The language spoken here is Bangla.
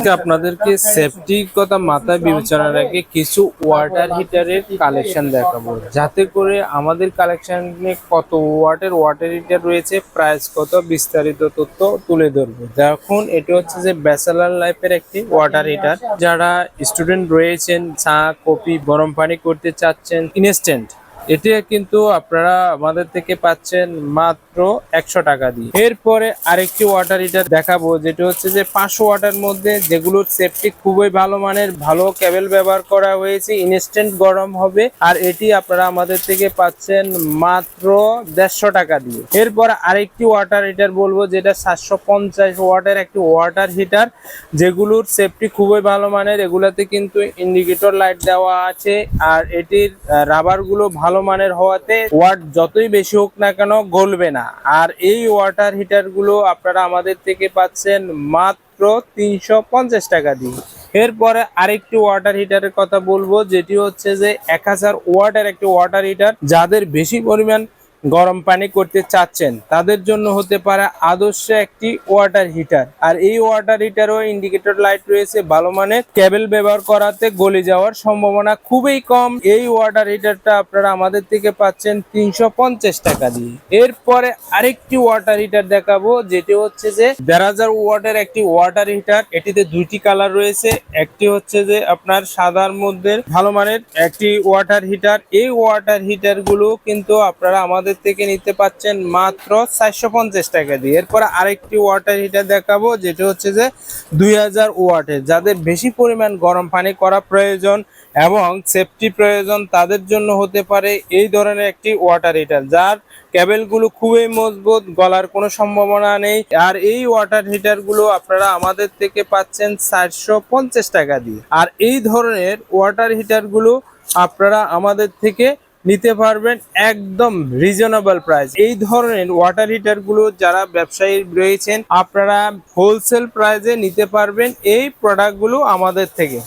আজকে আপনাদেরকে সেফটি কথা মাথায় বিবেচনা রেখে কিছু ওয়াটার হিটারের কালেকশন দেখাবো। যাতে করে আমাদের কালেকশনে কত ওয়াটের ওয়াটার হিটার রয়েছে প্রাইস কত, বিস্তারিত তথ্য তুলে ধরবো। দেখুন, এটি হচ্ছে যে ব্যাচেলার লাইফের একটি ওয়াটার হিটার যারা স্টুডেন্ট রয়েছেন, চা, কফি, গরম পানি করতে চাচ্ছেন ইনস্ট্যান্ট এটি কিন্তু আপনারা আমাদের থেকে পাচ্ছেন মাত্র একশো টাকা দিয়ে। এরপরে আরেকটি ওয়াটার হিটার দেখাবো, যেটা হচ্ছে যে পাঁচশো ওয়াটার মধ্যে যেগুলোর সেফটি খুবই ভালো মানের, ভালো কেবল ব্যবহার করা হয়েছে ইনস্ট্যান্ট গরম হবে, আর এটি আপনারা আমাদের থেকে পাচ্ছেন মাত্র দেড়শো টাকা দিয়ে। এরপর আরেকটি ওয়াটার হিটার বলব, যেটা সাতশো পঞ্চাশ ওয়াটের একটি ওয়াটার হিটার যেগুলোর সেফটি খুবই ভালো মানের, এগুলাতে কিন্তু ইন্ডিকেটর লাইট দেওয়া আছে, আর এটির রাবারগুলো ভালো মানের হওয়াতে ওয়াট যতই বেশি হোক না কেন গলবে না। আর এই ওয়াটার হিটারগুলো আপনারা আমাদের থেকে পাচ্ছেন মাত্র তিনশো পঞ্চাশ টাকা দিয়ে। এরপরে আরেকটি ওয়াটার হিটারের কথা বলব, যেটি হচ্ছে যে এক হাজার ওয়াটের একটি ওয়াটার হিটার। যাদের বেশি পরিমাণ গরম পানি করতে চাচ্ছেন, তাদের জন্য হতে পারে আদর্শ একটি ওয়াটার হিটার আর এই ওয়াটার হিটারও ইন্ডিকেটর লাইট রয়েছে, ভালো মানের। কেবল ব্যবহার করাতে গলে যাওয়ার সম্ভাবনা খুবই কম। এই ওয়াটার হিটারটা আপনারা আমাদের থেকে পাচ্ছেন তিনশো পঞ্চাশ টাকা দিয়ে। এরপরে আরেকটি ওয়াটার হিটার দেখাবো, যেটি হচ্ছে যে দেড় হাজার ওয়াটের একটি ওয়াটার হিটার এটিতে দুইটি কালার রয়েছে, একটি হচ্ছে যে আপনার সাদার মধ্যে ভালো মানের একটি ওয়াটার হিটার এই ওয়াটার হিটারগুলো কিন্তু আপনারা আমাদের থেকে নিতে পাচ্ছেন মাত্র চারশো পঞ্চাশ টাকা দিয়ে। এরপর আরেকটি ওয়াটার হিটার দেখাবো, যেটা হচ্ছে যে দুই হাজার ওয়াটের। যাদের বেশি পরিমাণ গরম পানি করা প্রয়োজন এবং সেফটি প্রয়োজন, তাদের জন্য হতে পারে এই ধরনের একটি ওয়াটার হিটার যার কেবেলগুলো খুবই মজবুত, গলার কোনো সম্ভাবনা নেই। আর এই ওয়াটার হিটারগুলো আপনারা আমাদের থেকে পাচ্ছেন চারশো পঞ্চাশ টাকা দিয়ে। আর এই ধরনের ওয়াটার হিটারগুলো আপনারা আমাদের থেকে নিতে পারবেন একদম রিজনেবল প্রাইস এই ধরনের ওয়াটার হিটারগুলো যারা ব্যবসায়ী রয়েছেন, আপনারা হোলসেল প্রাইসে নিতে পারবেন এই প্রোডাক্টগুলো আমাদের থেকে।